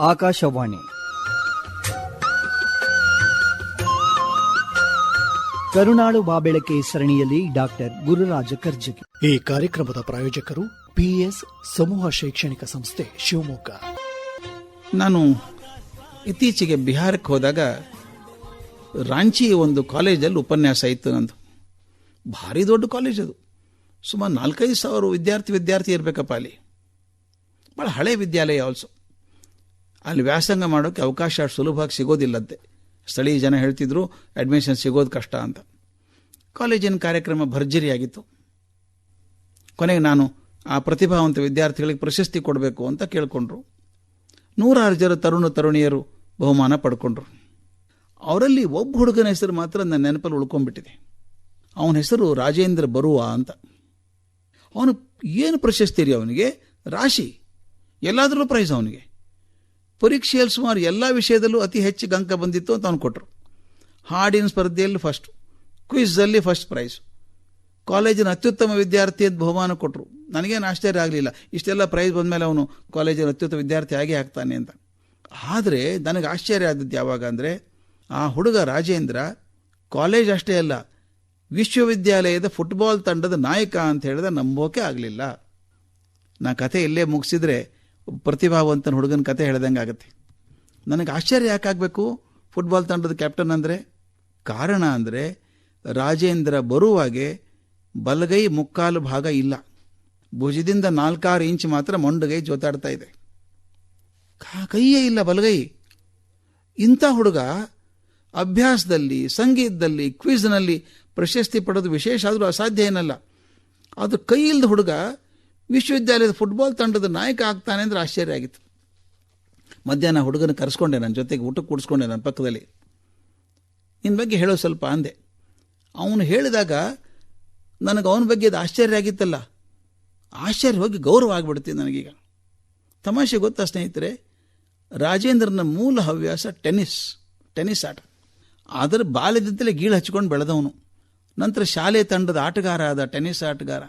ಆಕಾಶವಾಣಿ. ಕರುಣಾಳು ಬಾಬೆಳಕೆ ಸರಣಿಯಲ್ಲಿ ಡಾಕ್ಟರ್ ಗುರುರಾಜ ಕರ್ಜಗಿ. ಈ ಕಾರ್ಯಕ್ರಮದ ಪ್ರಾಯೋಜಕರು ಪಿಎಸ್ ಸಮೂಹ ಶೈಕ್ಷಣಿಕ ಸಂಸ್ಥೆ ಶಿವಮೊಗ್ಗ. ನಾನು ಇತ್ತೀಚೆಗೆ ಬಿಹಾರಕ್ಕೆ ಹೋದಾಗ ರಾಂಚಿ ಒಂದು ಕಾಲೇಜಲ್ಲಿ ಉಪನ್ಯಾಸ ಇತ್ತು ನಂದು. ಭಾರಿ ದೊಡ್ಡ ಕಾಲೇಜ್ ಅದು. ಸುಮಾರು ನಾಲ್ಕೈದು ಸಾವಿರ ವಿದ್ಯಾರ್ಥಿ ವಿದ್ಯಾರ್ಥಿ ಇರಬೇಕಪ್ಪ ಅಲ್ಲಿ. ಭಾಳ ಹಳೆ ವಿದ್ಯಾಲಯ ಆಲ್ಸೋ ಅಲ್ಲಿ ವ್ಯಾಸಂಗ ಮಾಡೋಕ್ಕೆ ಅವಕಾಶ ಸುಲಭವಾಗಿ ಸಿಗೋದಿಲ್ಲದ್ದೆ ಸ್ಥಳೀಯ ಜನ ಹೇಳ್ತಿದ್ರು ಅಡ್ಮಿಷನ್ ಸಿಗೋದು ಕಷ್ಟ ಅಂತ. ಕಾಲೇಜಿನ ಕಾರ್ಯಕ್ರಮ ಭರ್ಜರಿಯಾಗಿತ್ತು. ಕೊನೆಗೆ ನಾನು, ಆ ಪ್ರತಿಭಾವಂತ ವಿದ್ಯಾರ್ಥಿಗಳಿಗೆ ಪ್ರಶಸ್ತಿ ಕೊಡಬೇಕು ಅಂತ ಕೇಳಿಕೊಂಡ್ರು. ನೂರಾರು ಜನ ತರುಣ ತರುಣಿಯರು ಬಹುಮಾನ ಪಡ್ಕೊಂಡ್ರು. ಅವರಲ್ಲಿ ಒಬ್ಬ ಹುಡುಗನ ಹೆಸರು ಮಾತ್ರ ನನ್ನ ನೆನಪಲ್ಲಿ ಉಳ್ಕೊಂಡ್ಬಿಟ್ಟಿದೆ. ಅವನ ಹೆಸರು ರಾಜೇಂದ್ರ ಬರುವ ಅಂತ. ಅವನು ಏನು ಪ್ರಶಸ್ತಿ ರೀ ಅವನಿಗೆ? ರಾಶಿ. ಎಲ್ಲಾದರೂ ಪ್ರೈಸ್ ಅವನಿಗೆ. ಪರೀಕ್ಷೆಯಲ್ಲಿ ಸುಮಾರು ಎಲ್ಲ ವಿಷಯದಲ್ಲೂ ಅತಿ ಹೆಚ್ಚು ಗಂಕ ಬಂದಿತ್ತು ಅಂತ ಅವನು ಕೊಟ್ಟರು ಹಾಡಿನ ಸ್ಪರ್ಧೆಯಲ್ಲಿ ಫಸ್ಟ್ ಕ್ವಿಝಲ್ಲಿ ಫಸ್ಟ್ ಪ್ರೈಸ್ ಕಾಲೇಜಿನ ಅತ್ಯುತ್ತಮ ವಿದ್ಯಾರ್ಥಿ ಅಂತ ಬಹುಮಾನ ಕೊಟ್ಟರು ನನಗೇನು ಆಶ್ಚರ್ಯ ಆಗಲಿಲ್ಲ. ಇಷ್ಟೆಲ್ಲ ಪ್ರೈಸ್ ಬಂದಮೇಲೆ ಅವನು ಕಾಲೇಜಿನ ಅತ್ಯುತ್ತಮ ವಿದ್ಯಾರ್ಥಿ ಆಗೇ ಆಗ್ತಾನೆ ಅಂತ. ಆದರೆ ನನಗೆ ಆಶ್ಚರ್ಯ ಆದದ್ದು ಯಾವಾಗ ಅಂದರೆ, ಆ ಹುಡುಗ ರಾಜೇಂದ್ರ ಕಾಲೇಜ್ ಅಷ್ಟೇ ಅಲ್ಲ, ವಿಶ್ವವಿದ್ಯಾಲಯದ ಫುಟ್ಬಾಲ್ ತಂಡದ ನಾಯಕ ಅಂತ ಹೇಳಿದ್ರೆ ನಂಬೋಕೆ ಆಗಲಿಲ್ಲ. ನಾ ಕಥೆ ಇಲ್ಲೇ ಮುಗಿಸಿದ್ರೆ ಪ್ರತಿಭಾವಂತನ ಹುಡುಗನ ಕತೆ ಹೇಳ್ದಂಗೆ ಆಗುತ್ತೆ. ನನಗೆ ಆಶ್ಚರ್ಯ ಯಾಕಾಗಬೇಕು? ಫುಟ್ಬಾಲ್ ತಂಡದ ಕ್ಯಾಪ್ಟನ್ ಅಂದರೆ ಕಾರಣ ಅಂದರೆ ರಾಜೇಂದ್ರ ಬರುವಾಗೆ ಬಲಗೈ ಮುಕ್ಕಾಲು ಭಾಗ ಇಲ್ಲ. ಭುಜದಿಂದ ನಾಲ್ಕಾರು ಇಂಚ್ ಮಾತ್ರ ಮೊಂಡುಗೈ ಜೋತಾಡ್ತಾ ಇದೆ. ಕೈಯೇ ಇಲ್ಲ ಬಲಗೈ. ಇಂಥ ಹುಡುಗ ಅಭ್ಯಾಸದಲ್ಲಿ, ಸಂಗೀತದಲ್ಲಿ ಕ್ವಿಜ್ನಲ್ಲಿ ಪ್ರಶಸ್ತಿ ಪಡೆದು ವಿಶೇಷ ಆದರೂ ಅಸಾಧ್ಯ ಏನಲ್ಲ. ಅದು ಕೈ ಇಲ್ಲದ ಹುಡುಗ ವಿಶ್ವವಿದ್ಯಾಲಯದ ಫುಟ್ಬಾಲ್ ತಂಡದ ನಾಯಕ ಆಗ್ತಾನೆ ಅಂದ್ರೆ ಆಶ್ಚರ್ಯ ಆಗಿತ್ತು. ಮಧ್ಯಾಹ್ನ ಹುಡುಗನ ಕರೆಸ್ಕೊಂಡೆ ನನ್ನ ಜೊತೆಗೆ ಊಟಕ್ಕೆ ಕೂಡಿಸ್ಕೊಂಡೆ ನನ್ನ ಪಕ್ಕದಲ್ಲಿ. ನಿನ್ನ ಬಗ್ಗೆ ಹೇಳೋ ಸ್ವಲ್ಪ ಅಂದೆ. ಅವನು ಹೇಳಿದಾಗ ನನಗೆ ಅವನ ಬಗ್ಗೆ ಅದು ಆಶ್ಚರ್ಯ ಆಗಿತ್ತಲ್ಲ. ಆಶ್ಚರ್ಯ ಹೋಗಿ ಗೌರವ ಆಗಿಬಿಡ್ತೀನಿ ನನಗೀಗ. ತಮಾಷೆ ಗೊತ್ತಾ ಸ್ನೇಹಿತರೆ, ರಾಜೇಂದ್ರನ ಮೂಲ ಹವ್ಯಾಸ ಟೆನ್ನಿಸ್ ಟೆನ್ನಿಸ್ ಆಟ. ಅದರ ಬಾಲ್ಯದಿಂದಲೇ ಗೀಳು ಹಚ್ಕೊಂಡು ಬೆಳೆದವನು. ನಂತರ ಶಾಲೆ ತಂಡದ ಆಟಗಾರ ಆದ ಟೆನ್ನಿಸ್ ಆಟಗಾರ.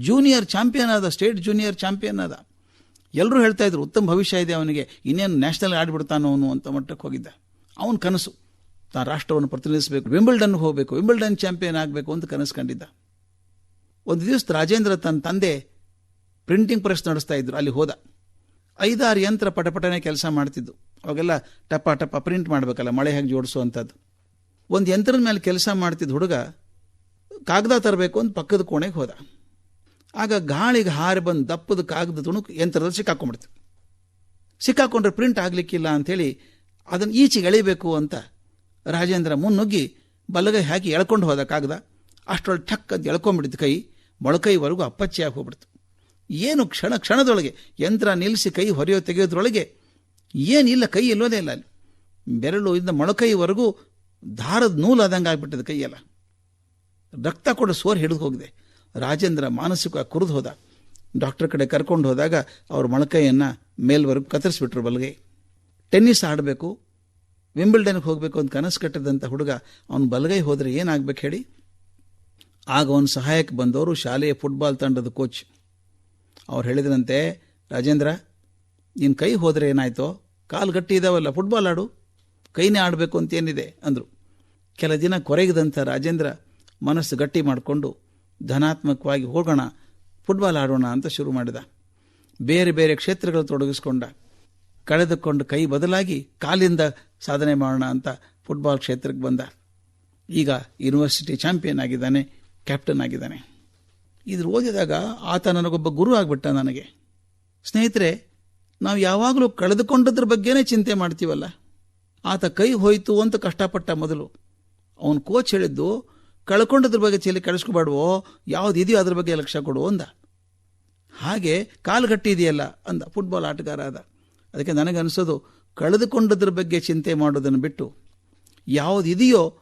ಜೂನಿಯರ್ ಚಾಂಪಿಯನ್ ಆದ ಸ್ಟೇಟ್ ಜೂನಿಯರ್ ಚಾಂಪಿಯನ್ ಆದ. ಎಲ್ಲರೂ ಹೇಳ್ತಾ ಇದ್ರು, ಉತ್ತಮ ಭವಿಷ್ಯ ಇದೆ ಅವನಿಗೆ. ಇನ್ನೇನು ನ್ಯಾಷನಲ್ ಆಡಿಬಿಡ್ತಾನೋ ಅವನು ಅಂತ ಮಟ್ಟಕ್ಕೆ ಹೋಗಿದ್ದ. ಅವನ ಕನಸು. ತಾ ರಾಷ್ಟ್ರವನ್ನು ಪ್ರತಿನಿಧಿಸಬೇಕು. ವಿಂಬಲ್ಡನ್ ಹೋಗಬೇಕು. ವಿಂಬಲ್ಡನ್ ಚಾಂಪಿಯನ್ ಆಗಬೇಕು ಅಂತ ಕನಸು ಕಂಡಿದ್ದ. ಒಂದು ದಿವಸ ರಾಜೇಂದ್ರ ತನ್ನ ತಂದೆ ಪ್ರಿಂಟಿಂಗ್ ಪ್ರೆಸ್ ನಡೆಸ್ತಾ ಇದ್ರು. ಅಲ್ಲಿ ಹೋದ. ಐದಾರು ಯಂತ್ರ ಪಟಪಟನೆ ಕೆಲಸ ಮಾಡ್ತಿದ್ದು ಅವಾಗೆಲ್ಲ ಟಪ ಟಪ ಪ್ರಿಂಟ್ ಮಾಡಬೇಕಲ್ಲ, ಮಳೆ ಹೇಗೆ ಜೋಡಿಸುವಂಥದ್ದು. ಒಂದು ಯಂತ್ರದ ಮೇಲೆ ಕೆಲಸ ಮಾಡ್ತಿದ್ದ ಹುಡುಗ ಕಾಗದ ತರಬೇಕು ಅಂತ ಪಕ್ಕದ ಕೋಣೆಗೆ ಹೋದ. ಆಗ ಗಾಳಿಗೆ ಹಾರಿ ಬಂದು ದಪ್ಪದ ಕಾಗದ ತುಣುಕು ಯಂತ್ರದಲ್ಲಿ ಸಿಕ್ಕಾಕೊಂಡ್ಬಿಡ್ತು. ಸಿಕ್ಕಾಕೊಂಡ್ರೆ ಪ್ರಿಂಟ್ ಆಗಲಿಕ್ಕಿಲ್ಲ ಅಂಥೇಳಿ ಅದನ್ನು ಈಚೆಗೆ ಎಳಿಬೇಕು ಅಂತ ರಾಜೇಂದ್ರ ಮುನ್ನುಗ್ಗಿ ಬಲಗೈ ಹಾಕಿ ಎಳ್ಕೊಂಡು ಹೋದ ಕಾಗದ. ಅಷ್ಟರೊಳಗೆ ಠಕ್ ಅಂತ ಎಳ್ಕೊಂಡ್ಬಿಡ್ತು ಕೈ, ಮೊಳಕೈವರೆಗೂ ಅಪ್ಪಚ್ಚಿಯಾಗಿ ಹೋಗ್ಬಿಡ್ತು. ಏನು ಕ್ಷಣ ಕ್ಷಣದೊಳಗೆ ಯಂತ್ರ ನಿಲ್ಲಿಸಿ ಕೈ ಹೊರೆಯೋ ತೆಗೆಯೋದ್ರೊಳಗೆ ಏನಿಲ್ಲ, ಕೈ ಇಲ್ಲೋದೇ ಇಲ್ಲ ಅಲ್ಲಿ. ಬೆರಳು ಇಂದ ಮೊಳಕೈವರೆಗೂ ದಾರದ ನೂಲಾದಂಗೆ ಆಗ್ಬಿಟ್ಟದ ಕೈಯೆಲ್ಲ. ರಕ್ತ ಕೂಡ ಸೋರ್ ಹಿಡಿದು ಹೋಗಿದೆ. ರಾಜೇಂದ್ರ ಮಾನಸಿಕ ಕುರಿದು ಹೋದ. ಡಾಕ್ಟರ್ ಕಡೆ ಕರ್ಕೊಂಡು ಹೋದಾಗ ಅವ್ರ ಮೊಳಕೈಯನ್ನು ಮೇಲ್ವರೆಗೂ ಕತ್ತರಿಸ್ಬಿಟ್ರು ಬಲಗೈ. ಟೆನ್ನಿಸ್ ಆಡಬೇಕು, ವಿಂಬಲ್ಡನ್ಗೆ ಹೋಗಬೇಕು ಅಂತ ಕನಸು ಕಟ್ಟಿದಂಥ ಹುಡುಗ ಅವನು ಬಲಗೈ ಹೋದರೆ ಏನಾಗಬೇಕು ಹೇಳಿ? ಆಗ ಅವನ ಸಹಾಯಕ್ಕೆ ಬಂದವರು ಶಾಲೆಯ ಫುಟ್ಬಾಲ್ ತಂಡದ ಕೋಚ್. ಅವ್ರು ಹೇಳಿದ್ರಂತೆ, ರಾಜೇಂದ್ರ ನಿನ್ನ ಕೈ ಹೋದರೆ ಏನಾಯ್ತೋ? ಕಾಲು ಗಟ್ಟಿ ಇದಾವಲ್ಲ, ಫುಟ್ಬಾಲ್ ಆಡು. ಕೈನೇ ಆಡಬೇಕು ಅಂತ ಏನಿದೆ? ಅಂದರು. ಕೆಲ ದಿನ ಕೊರಗಿದಂಥ ರಾಜೇಂದ್ರ ಮನಸ್ಸು ಗಟ್ಟಿ ಮಾಡಿಕೊಂಡು ಧನಾತ್ಮಕವಾಗಿ ಹೋಗೋಣ ಫುಟ್ಬಾಲ್ ಆಡೋಣ ಅಂತ ಶುರು ಮಾಡಿದ. ಬೇರೆ ಬೇರೆ ಕ್ಷೇತ್ರಗಳು ತೊಡಗಿಸ್ಕೊಂಡ. ಕಳೆದುಕೊಂಡು ಕೈ ಬದಲಾಗಿ ಕಾಲಿಂದ ಸಾಧನೆ ಮಾಡೋಣ ಅಂತ ಫುಟ್ಬಾಲ್ ಕ್ಷೇತ್ರಕ್ಕೆ ಬಂದ. ಈಗ ಯೂನಿವರ್ಸಿಟಿ ಚಾಂಪಿಯನ್ ಆಗಿದ್ದಾನೆ ಕ್ಯಾಪ್ಟನ್ ಆಗಿದ್ದಾನೆ. ಇದ್ರ ಓದಿದಾಗ ಆತ ನನಗೊಬ್ಬ ಗುರು ಆಗಿಬಿಟ್ಟ ನನಗೆ. ಸ್ನೇಹಿತರೆ, ನಾವು ಯಾವಾಗಲೂ ಕಳೆದುಕೊಂಡದ್ರ ಬಗ್ಗೆನೇ ಚಿಂತೆ ಮಾಡ್ತೀವಲ್ಲ. ಆತ ಕೈ ಹೋಯಿತು ಅಂತ ಕಷ್ಟಪಟ್ಟ ಮೊದಲು. ಅವನ ಕೋಚ್ ಹೇಳಿದ್ದು ಕಳ್ಕೊಂಡದ್ರ ಬಗ್ಗೆ ಚೆಲ್ಲಿ ಕಳಿಸ್ಕೊಬಾಡುವೋ ಯಾವ್ದು ಇದೆಯೋ ಅದ್ರ ಬಗ್ಗೆ ಲಕ್ಷ್ಯ ಕೊಡು ಅಂದ. ಹಾಗೆ ಕಾಲು ಇದೆಯಲ್ಲ ಅಂದ. ಫುಟ್ಬಾಲ್ ಆಟಗಾರ ಆದ. ಅದಕ್ಕೆ ನನಗನ್ಸೋದು, ಕಳೆದುಕೊಂಡದ್ರ ಬಗ್ಗೆ ಚಿಂತೆ ಮಾಡೋದನ್ನು ಬಿಟ್ಟು ಯಾವುದಿದೆಯೋ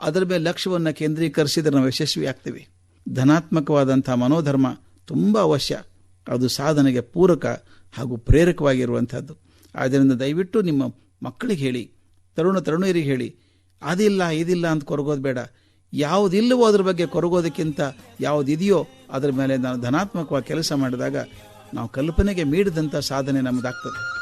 ಅದರ ಮೇಲೆ ಲಕ್ಷ್ಯವನ್ನು ಕೇಂದ್ರೀಕರಿಸಿದ್ರೆ ನಾವು ಯಶಸ್ವಿ ಆಗ್ತೀವಿ. ಧನಾತ್ಮಕವಾದಂಥ ಮನೋಧರ್ಮ ತುಂಬ ಅವಶ್ಯ. ಅದು ಸಾಧನೆಗೆ ಪೂರಕ ಹಾಗೂ ಪ್ರೇರಕವಾಗಿರುವಂಥದ್ದು. ಆದ್ದರಿಂದ ದಯವಿಟ್ಟು ನಿಮ್ಮ ಮಕ್ಕಳಿಗೆ ಹೇಳಿ, ತರುಣ ತರುಣಿಯರಿಗೆ ಹೇಳಿ, ಅದಿಲ್ಲ, ಇದಿಲ್ಲ ಅಂತ ಕೊರಗೋದು ಬೇಡ. ಯಾವುದಿಲ್ಲವೋ ಅದ್ರ ಬಗ್ಗೆ ಕೊರಗೋದಕ್ಕಿಂತ ಯಾವುದಿದೆಯೋ ಅದರ ಮೇಲೆ ನಾವು ಧನಾತ್ಮಕವಾಗಿ ಕೆಲಸ ಮಾಡಿದಾಗ ನಾವು ಕಲ್ಪನೆಗೆ ಮೀಡಿದಂಥ ಸಾಧನೆ ನಮ್ಮದಾಗ್ತದೆ